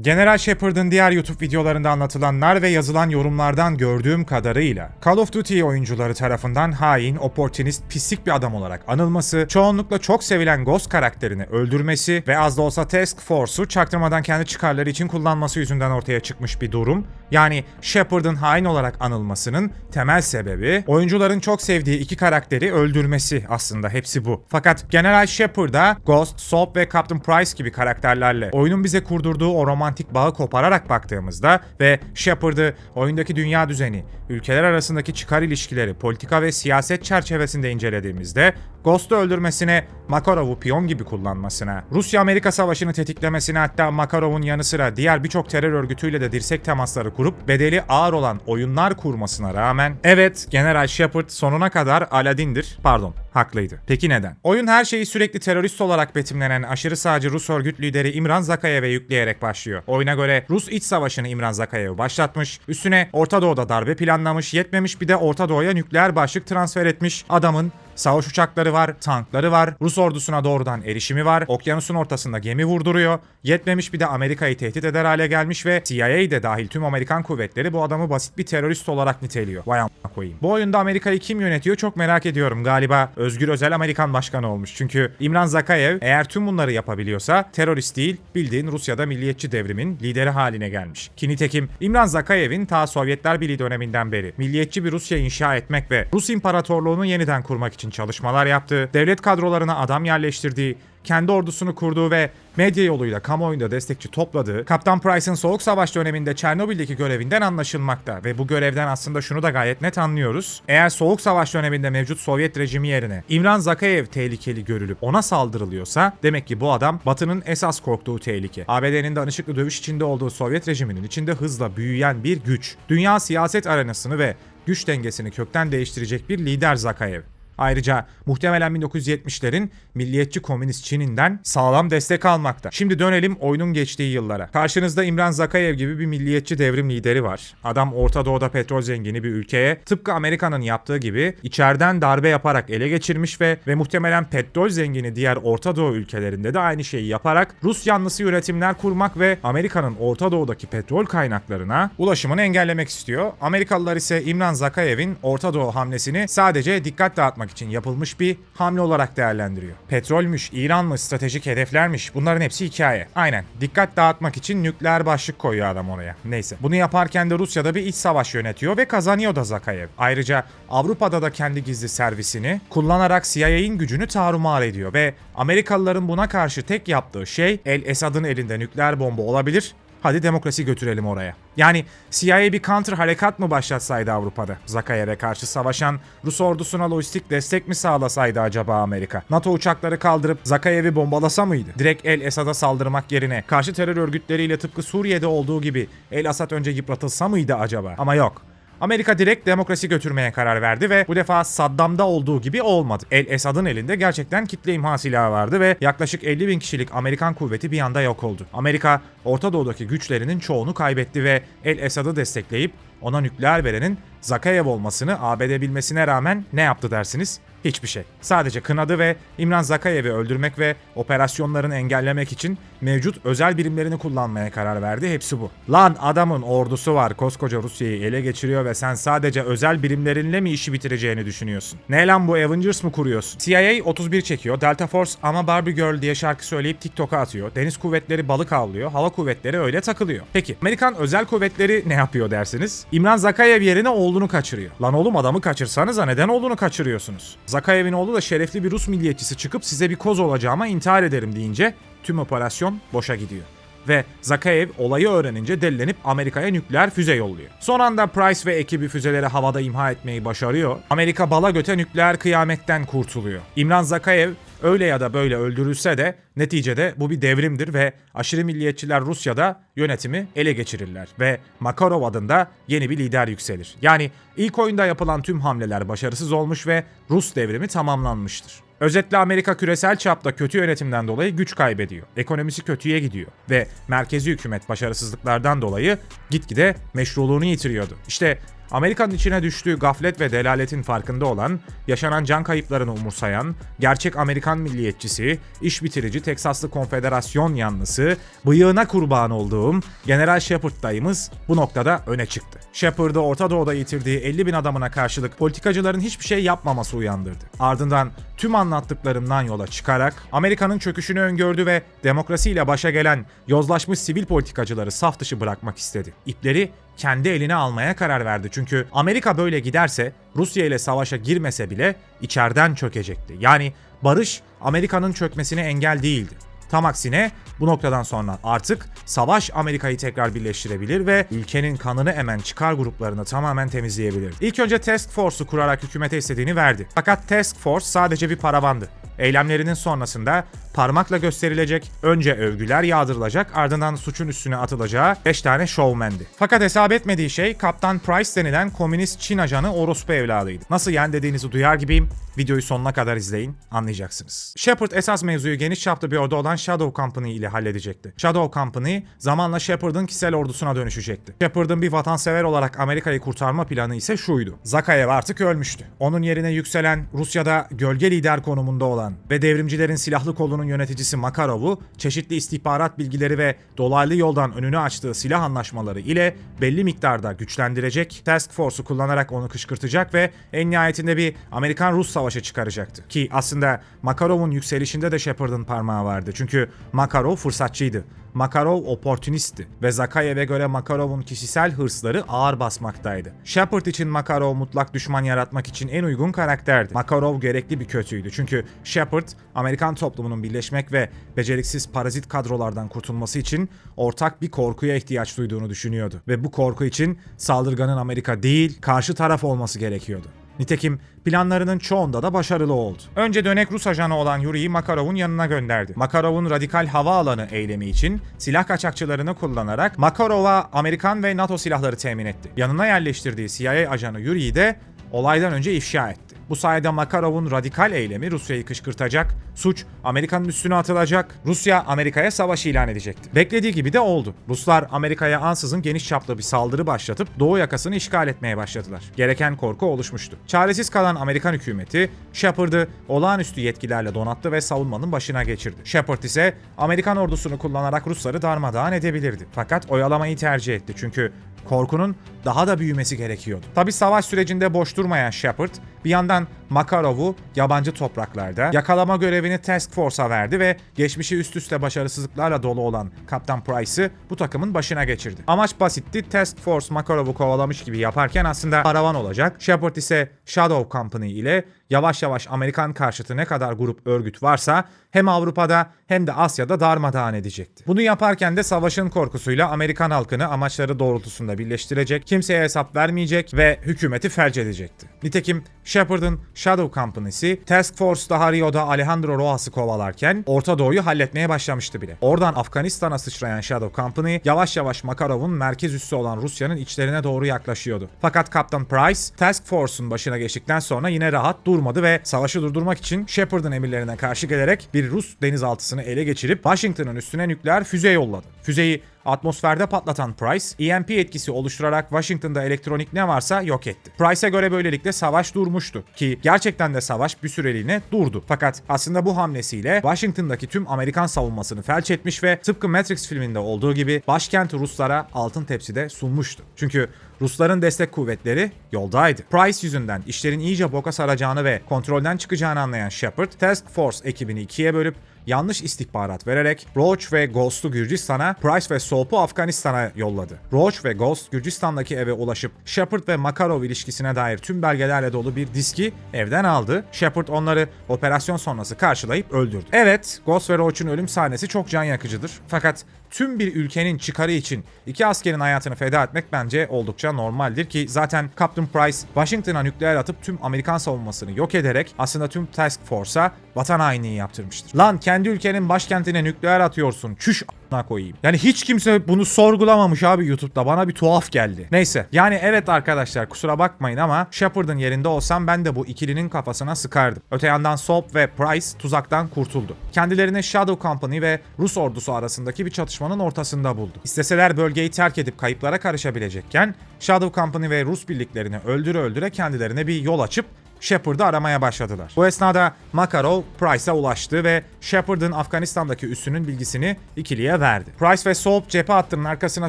General Shepard'ın diğer YouTube videolarında anlatılanlar ve yazılan yorumlardan gördüğüm kadarıyla Call of Duty oyuncuları tarafından hain, opportunist, pislik bir adam olarak anılması, çoğunlukla çok sevilen Ghost karakterini öldürmesi ve az da olsa Task Force'u çaktırmadan kendi çıkarları için kullanması yüzünden ortaya çıkmış bir durum. Yani Shepard'ın hain olarak anılmasının temel sebebi oyuncuların çok sevdiği iki karakteri öldürmesi aslında hepsi bu. Fakat General Shepard'a Ghost, Soap ve Captain Price gibi karakterlerle oyunun bize kurdurduğu o romantik bağı kopararak baktığımızda ve Shepard'ı oyundaki dünya düzeni, ülkeler arasındaki çıkar ilişkileri, politika ve siyaset çerçevesinde incelediğimizde Ghost'u öldürmesine, Makarov'u piyon gibi kullanmasına, Rusya-Amerika savaşını tetiklemesine hatta Makarov'un yanı sıra diğer birçok terör örgütüyle de dirsek temasları kurup bedeli ağır olan oyunlar kurmasına rağmen evet General Shepard sonuna kadar Aladdin'dir. Pardon, haklıydı. Peki neden? Oyun her şeyi sürekli terörist olarak betimlenen aşırı sağcı Rus örgüt lideri İmran Zakayev'e yükleyerek başlıyor. Oyuna göre Rus iç savaşını İmran Zakayev başlatmış, üstüne Orta Doğu'da darbe planlamış, yetmemiş bir de Orta Doğu'ya nükleer başlık transfer etmiş. Adamın Savaş uçakları var, tankları var, Rus ordusuna doğrudan erişimi var, okyanusun ortasında gemi vurduruyor, yetmemiş bir de Amerika'yı tehdit eder hale gelmiş ve CIA de dahil tüm Amerikan kuvvetleri bu adamı basit bir terörist olarak niteliyor. Vay koyayım. Bu oyunda Amerika'yı kim yönetiyor çok merak ediyorum. Galiba Özgür Özel Amerikan başkanı olmuş. Çünkü İmran Zakayev eğer tüm bunları yapabiliyorsa terörist değil, bildiğin Rusya'da milliyetçi devrimin lideri haline gelmiş. Ki nitekim İmran Zakayev'in ta Sovyetler Birliği döneminden beri milliyetçi bir Rusya inşa etmek ve Rus İmparatorluğunu yeniden kurmak için çalışmalar yaptığı, devlet kadrolarına adam yerleştirdiği, kendi ordusunu kurduğu ve medya yoluyla kamuoyunda destekçi topladığı, Kaptan Price'ın Soğuk Savaş döneminde Çernobil'deki görevinden anlaşılmakta ve bu görevden aslında şunu da gayet net anlıyoruz. Eğer Soğuk Savaş döneminde mevcut Sovyet rejimi yerine İmran Zakayev tehlikeli görülüp ona saldırılıyorsa demek ki bu adam Batı'nın esas korktuğu tehlike. ABD'nin danışıklı dövüş içinde olduğu Sovyet rejiminin içinde hızla büyüyen bir güç. Dünya siyaset arenasını ve güç dengesini kökten değiştirecek bir lider Zakayev. Ayrıca muhtemelen 1970'lerin milliyetçi komünist Çin'inden sağlam destek almakta. Şimdi dönelim oyunun geçtiği yıllara. Karşınızda İmran Zakayev gibi bir milliyetçi devrim lideri var. Adam Orta Doğu'da petrol zengini bir ülkeye tıpkı Amerika'nın yaptığı gibi içeriden darbe yaparak ele geçirmiş ve ve muhtemelen petrol zengini diğer Orta Doğu ülkelerinde de aynı şeyi yaparak Rus yanlısı yönetimler kurmak ve Amerika'nın Orta Doğu'daki petrol kaynaklarına ulaşımını engellemek istiyor. Amerikalılar ise İmran Zakayev'in Orta Doğu hamlesini sadece dikkat dağıtmak için yapılmış bir hamle olarak değerlendiriyor. Petrolmüş, İranmış, stratejik hedeflermiş bunların hepsi hikaye. Aynen dikkat dağıtmak için nükleer başlık koyuyor adam oraya. Neyse. Bunu yaparken de Rusya'da bir iç savaş yönetiyor ve kazanıyor da Zakayev. Ayrıca Avrupa'da da kendi gizli servisini kullanarak CIA'in gücünü tarumar ediyor ve Amerikalıların buna karşı tek yaptığı şey El Esad'ın elinde nükleer bomba olabilir Hadi demokrasi götürelim oraya. Yani CIA bir counter harekat mı başlatsaydı Avrupa'da? Zakayev'e karşı savaşan Rus ordusuna lojistik destek mi sağlasaydı acaba Amerika? NATO uçakları kaldırıp Zakayev'i bombalasa mıydı? Direkt El Esad'a saldırmak yerine karşı terör örgütleriyle tıpkı Suriye'de olduğu gibi El Asad önce yıpratılsa mıydı acaba? Ama yok. Amerika direkt demokrasi götürmeye karar verdi ve bu defa Saddam'da olduğu gibi olmadı. El Esad'ın elinde gerçekten kitle imha silahı vardı ve yaklaşık 50 bin kişilik Amerikan kuvveti bir anda yok oldu. Amerika Orta Doğu'daki güçlerinin çoğunu kaybetti ve El Esad'ı destekleyip ona nükleer verenin Zakayev olmasını ABD bilmesine rağmen ne yaptı dersiniz? Hiçbir şey. Sadece kınadı ve İmran Zakayev'i öldürmek ve operasyonlarını engellemek için mevcut özel birimlerini kullanmaya karar verdi. Hepsi bu. Lan adamın ordusu var. Koskoca Rusya'yı ele geçiriyor ve sen sadece özel birimlerinle mi işi bitireceğini düşünüyorsun? Ne lan bu Avengers mı kuruyorsun? CIA 31 çekiyor. Delta Force ama Barbie Girl diye şarkı söyleyip TikTok'a atıyor. Deniz kuvvetleri balık avlıyor. Hava kuvvetleri öyle takılıyor. Peki Amerikan özel kuvvetleri ne yapıyor dersiniz? İmran Zakayev yerine oğlunu kaçırıyor. Lan oğlum adamı kaçırsanıza neden oğlunu kaçırıyorsunuz? Zakayev'in oğlu da şerefli bir Rus milliyetçisi çıkıp size bir koz olacağıma intihar ederim deyince tüm operasyon boşa gidiyor. Ve Zakayev olayı öğrenince delilenip Amerika'ya nükleer füze yolluyor. Son anda Price ve ekibi füzeleri havada imha etmeyi başarıyor. Amerika bala göte nükleer kıyametten kurtuluyor. İmran Zakayev öyle ya da böyle öldürülse de neticede bu bir devrimdir ve aşırı milliyetçiler Rusya'da yönetimi ele geçirirler ve Makarov adında yeni bir lider yükselir. Yani ilk oyunda yapılan tüm hamleler başarısız olmuş ve Rus devrimi tamamlanmıştır. Özetle Amerika küresel çapta kötü yönetimden dolayı güç kaybediyor. Ekonomisi kötüye gidiyor ve merkezi hükümet başarısızlıklardan dolayı gitgide meşruluğunu yitiriyordu. İşte Amerika'nın içine düştüğü gaflet ve delaletin farkında olan, yaşanan can kayıplarını umursayan, gerçek Amerikan milliyetçisi, iş bitirici Teksaslı Konfederasyon yanlısı, bıyığına kurban olduğum General Shepard dayımız bu noktada öne çıktı. Shepard'ı Orta Doğu'da yitirdiği 50 bin adamına karşılık politikacıların hiçbir şey yapmaması uyandırdı. Ardından tüm anlattıklarımdan yola çıkarak Amerika'nın çöküşünü öngördü ve demokrasiyle başa gelen yozlaşmış sivil politikacıları saf dışı bırakmak istedi. İpleri kendi eline almaya karar verdi. Çünkü Amerika böyle giderse Rusya ile savaşa girmese bile içeriden çökecekti. Yani barış Amerika'nın çökmesine engel değildi. Tam aksine bu noktadan sonra artık savaş Amerika'yı tekrar birleştirebilir ve ülkenin kanını emen çıkar gruplarını tamamen temizleyebilir. İlk önce Task Force'u kurarak hükümete istediğini verdi. Fakat Task Force sadece bir paravandı. Eylemlerinin sonrasında parmakla gösterilecek, önce övgüler yağdırılacak ardından suçun üstüne atılacağı 5 tane showmendi. Fakat hesap etmediği şey Kaptan Price denilen komünist Çin ajanı orospu evladıydı. Nasıl yani dediğinizi duyar gibiyim. Videoyu sonuna kadar izleyin, anlayacaksınız. Shepard esas mevzuyu geniş çaplı bir ordu olan Shadow Company ile halledecekti. Shadow Company zamanla Shepard'ın kişisel ordusuna dönüşecekti. Shepard'ın bir vatansever olarak Amerika'yı kurtarma planı ise şuydu. Zakayev artık ölmüştü. Onun yerine yükselen Rusya'da gölge lider konumunda olan ve devrimcilerin silahlı kolunun yöneticisi Makarov'u çeşitli istihbarat bilgileri ve dolaylı yoldan önünü açtığı silah anlaşmaları ile belli miktarda güçlendirecek, Task Force'u kullanarak onu kışkırtacak ve en nihayetinde bir Amerikan-Rus savaşı çıkaracaktı. Ki aslında Makarov'un yükselişinde de Shepard'ın parmağı vardı. Çünkü Makarov fırsatçıydı. Makarov oportunistti ve Zakayev'e göre Makarov'un kişisel hırsları ağır basmaktaydı. Shepard için Makarov mutlak düşman yaratmak için en uygun karakterdi. Makarov gerekli bir kötüydü çünkü Shepard, Amerikan toplumunun birleşmek ve beceriksiz parazit kadrolardan kurtulması için ortak bir korkuya ihtiyaç duyduğunu düşünüyordu. Ve bu korku için saldırganın Amerika değil, karşı taraf olması gerekiyordu. Nitekim planlarının çoğunda da başarılı oldu. Önce dönek Rus ajanı olan Yuri'yi Makarov'un yanına gönderdi. Makarov'un radikal havaalanı eylemi için silah kaçakçılarını kullanarak Makarov'a Amerikan ve NATO silahları temin etti. Yanına yerleştirdiği CIA ajanı Yuri'yi de olaydan önce ifşa etti. Bu sayede Makarov'un radikal eylemi Rusya'yı kışkırtacak, suç Amerika'nın üstüne atılacak, Rusya Amerika'ya savaş ilan edecekti. Beklediği gibi de oldu. Ruslar Amerika'ya ansızın geniş çaplı bir saldırı başlatıp Doğu yakasını işgal etmeye başladılar. Gereken korku oluşmuştu. Çaresiz kalan Amerikan hükümeti Shepard'ı olağanüstü yetkilerle donattı ve savunmanın başına geçirdi. Shepard ise Amerikan ordusunu kullanarak Rusları darmadağın edebilirdi. Fakat oyalamayı tercih etti çünkü korkunun daha da büyümesi gerekiyordu. Tabi savaş sürecinde boş durmayan Shepard bir yandan Makarov'u yabancı topraklarda yakalama görevini Task Force'a verdi ve geçmişi üst üste başarısızlıklarla dolu olan Kaptan Price'ı bu takımın başına geçirdi. Amaç basitti. Task Force Makarov'u kovalamış gibi yaparken aslında paravan olacak. Shepard ise Shadow Company ile yavaş yavaş Amerikan karşıtı ne kadar grup örgüt varsa hem Avrupa'da hem de Asya'da darmadağın edecekti. Bunu yaparken de savaşın korkusuyla Amerikan halkını amaçları doğrultusunda birleştirecek, kimseye hesap vermeyecek ve hükümeti felç edecekti. Nitekim Shepard'ın Shadow Company'si Task Force'da Rio'da Alejandro Roas'ı kovalarken Orta Doğu'yu halletmeye başlamıştı bile. Oradan Afganistan'a sıçrayan Shadow Company yavaş yavaş Makarov'un merkez üssü olan Rusya'nın içlerine doğru yaklaşıyordu. Fakat Kaptan Price Task Force'un başına geçtikten sonra yine rahat durmadı ve savaşı durdurmak için Shepard'ın emirlerine karşı gelerek bir Rus denizaltısını ele geçirip Washington'ın üstüne nükleer füze yolladı. Füzeyi atmosferde patlatan Price, EMP etkisi oluşturarak Washington'da elektronik ne varsa yok etti. Price'e göre böylelikle savaş durmuştu ki gerçekten de savaş bir süreliğine durdu. Fakat aslında bu hamlesiyle Washington'daki tüm Amerikan savunmasını felç etmiş ve tıpkı Matrix filminde olduğu gibi başkenti Ruslara altın tepside sunmuştu. Çünkü Rusların destek kuvvetleri yoldaydı. Price yüzünden işlerin iyice boka saracağını ve kontrolden çıkacağını anlayan Shepard, Task Force ekibini ikiye bölüp yanlış istihbarat vererek Roach ve Ghost'u Gürcistan'a, Price ve Soap'u Afganistan'a yolladı. Roach ve Ghost Gürcistan'daki eve ulaşıp Shepard ve Makarov ilişkisine dair tüm belgelerle dolu bir diski evden aldı. Shepard onları operasyon sonrası karşılayıp öldürdü. Evet, Ghost ve Roach'un ölüm sahnesi çok can yakıcıdır. Fakat tüm bir ülkenin çıkarı için iki askerin hayatını feda etmek bence oldukça normaldir ki zaten Captain Price Washington'a nükleer atıp tüm Amerikan savunmasını yok ederek aslında tüm Task Force'a vatan hainliği yaptırmıştır. Lan ülkenin başkentine nükleer atıyorsun. Çüş a**ına koyayım. Yani hiç kimse bunu sorgulamamış abi YouTube'da. Bana bir tuhaf geldi. Neyse. Yani evet arkadaşlar kusura bakmayın ama Shepard'ın yerinde olsam ben de bu ikilinin kafasına sıkardım. Öte yandan Soap ve Price tuzaktan kurtuldu. Kendilerini Shadow Company ve Rus ordusu arasındaki bir çatışmanın ortasında buldu. İsteseler bölgeyi terk edip kayıplara karışabilecekken Shadow Company ve Rus birliklerini öldüre öldüre kendilerine bir yol açıp Shepard'ı aramaya başladılar. Bu esnada Makarov Price'a ulaştı ve Shepard'ın Afganistan'daki üssünün bilgisini ikiliye verdi. Price ve Soap cephe hattının arkasına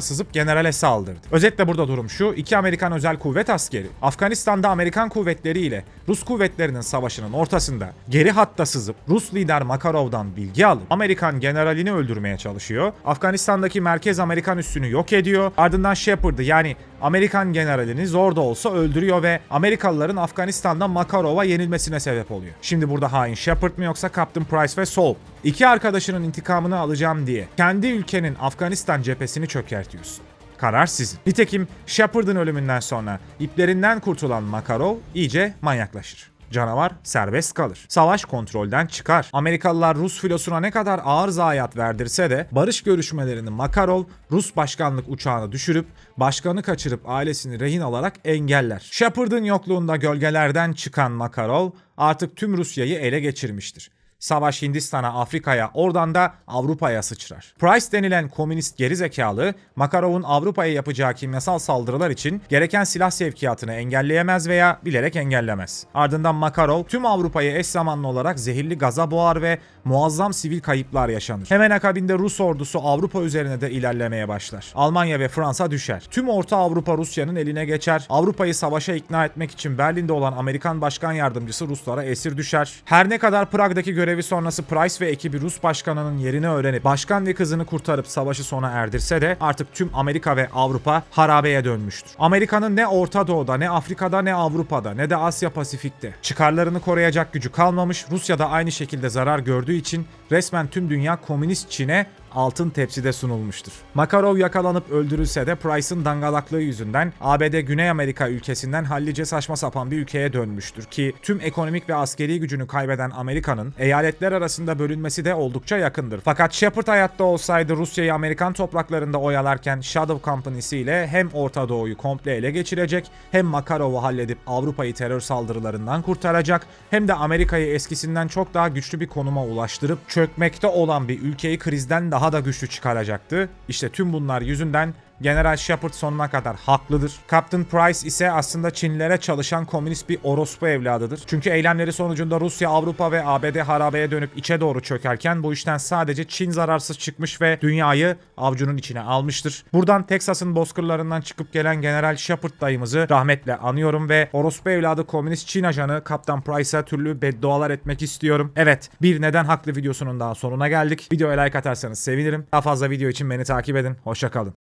sızıp generale saldırdı. Özetle burada durum şu, iki Amerikan özel kuvvet askeri Afganistan'da Amerikan kuvvetleri ile Rus kuvvetlerinin savaşının ortasında geri hatta sızıp Rus lider Makarov'dan bilgi alıp Amerikan generalini öldürmeye çalışıyor. Afganistan'daki merkez Amerikan üssünü yok ediyor. Ardından Shepard'ı yani Amerikan generalini zor da olsa öldürüyor ve Amerikalıların Afganistan'da Makarov'a yenilmesine sebep oluyor. Şimdi burada hain Shepard mı yoksa Captain Price ve Soap? İki arkadaşının intikamını alacağım diye kendi ülkenin Afganistan cephesini çökertiyorsun. Karar sizin. Nitekim Shepard'ın ölümünden sonra iplerinden kurtulan Makarov iyice manyaklaşır. Canavar serbest kalır. Savaş kontrolden çıkar. Amerikalılar Rus filosuna ne kadar ağır zayiat verdirse de barış görüşmelerini Makarov Rus başkanlık uçağını düşürüp başkanı kaçırıp ailesini rehin alarak engeller. Shepard'ın yokluğunda gölgelerden çıkan Makarov artık tüm Rusya'yı ele geçirmiştir. Savaş Hindistan'a, Afrika'ya, oradan da Avrupa'ya sıçrar. Price denilen komünist gerizekalı, Makarov'un Avrupa'ya yapacağı kimyasal saldırılar için gereken silah sevkiyatını engelleyemez veya bilerek engellemez. Ardından Makarov tüm Avrupa'yı eş zamanlı olarak zehirli gaza boğar ve muazzam sivil kayıplar yaşanır. Hemen akabinde Rus ordusu Avrupa üzerine de ilerlemeye başlar. Almanya ve Fransa düşer. Tüm Orta Avrupa Rusya'nın eline geçer. Avrupa'yı savaşa ikna etmek için Berlin'de olan Amerikan Başkan Yardımcısı Ruslara esir düşer. Her ne kadar Prag'daki görevi sonrası Price ve ekibi Rus başkanının yerini öğrenip başkan ve kızını kurtarıp savaşı sona erdirse de artık tüm Amerika ve Avrupa harabeye dönmüştür. Amerika'nın ne Orta Doğu'da ne Afrika'da ne Avrupa'da ne de Asya Pasifik'te çıkarlarını koruyacak gücü kalmamış. Rusya da aynı şekilde zarar gördüğü için resmen tüm dünya komünist Çin'e altın tepside sunulmuştur. Makarov yakalanıp öldürülse de Price'ın dangalaklığı yüzünden ABD Güney Amerika ülkesinden hallice saçma sapan bir ülkeye dönmüştür ki tüm ekonomik ve askeri gücünü kaybeden Amerika'nın eyaletler arasında bölünmesi de oldukça yakındır. Fakat Shepard hayatta olsaydı Rusya'yı Amerikan topraklarında oyalarken Shadow Company'si ile hem Orta Doğu'yu komple ele geçirecek hem Makarov'u halledip Avrupa'yı terör saldırılarından kurtaracak hem de Amerika'yı eskisinden çok daha güçlü bir konuma ulaştırıp çökmekte olan bir ülkeyi krizden daha da güçlü çıkaracaktı. İşte tüm bunlar yüzünden General Shepard sonuna kadar haklıdır. Captain Price ise aslında Çinlilere çalışan komünist bir orospu evladıdır. Çünkü eylemleri sonucunda Rusya, Avrupa ve ABD harabeye dönüp içe doğru çökerken bu işten sadece Çin zararsız çıkmış ve dünyayı avcunun içine almıştır. Buradan Texas'ın bozkırlarından çıkıp gelen General Shepard dayımızı rahmetle anıyorum ve orospu evladı komünist Çin ajanı Captain Price'a türlü beddualar etmek istiyorum. Evet, bir neden haklı videosunun daha sonuna geldik. Videoya like atarsanız sevinirim. Daha fazla video için beni takip edin. Hoşçakalın.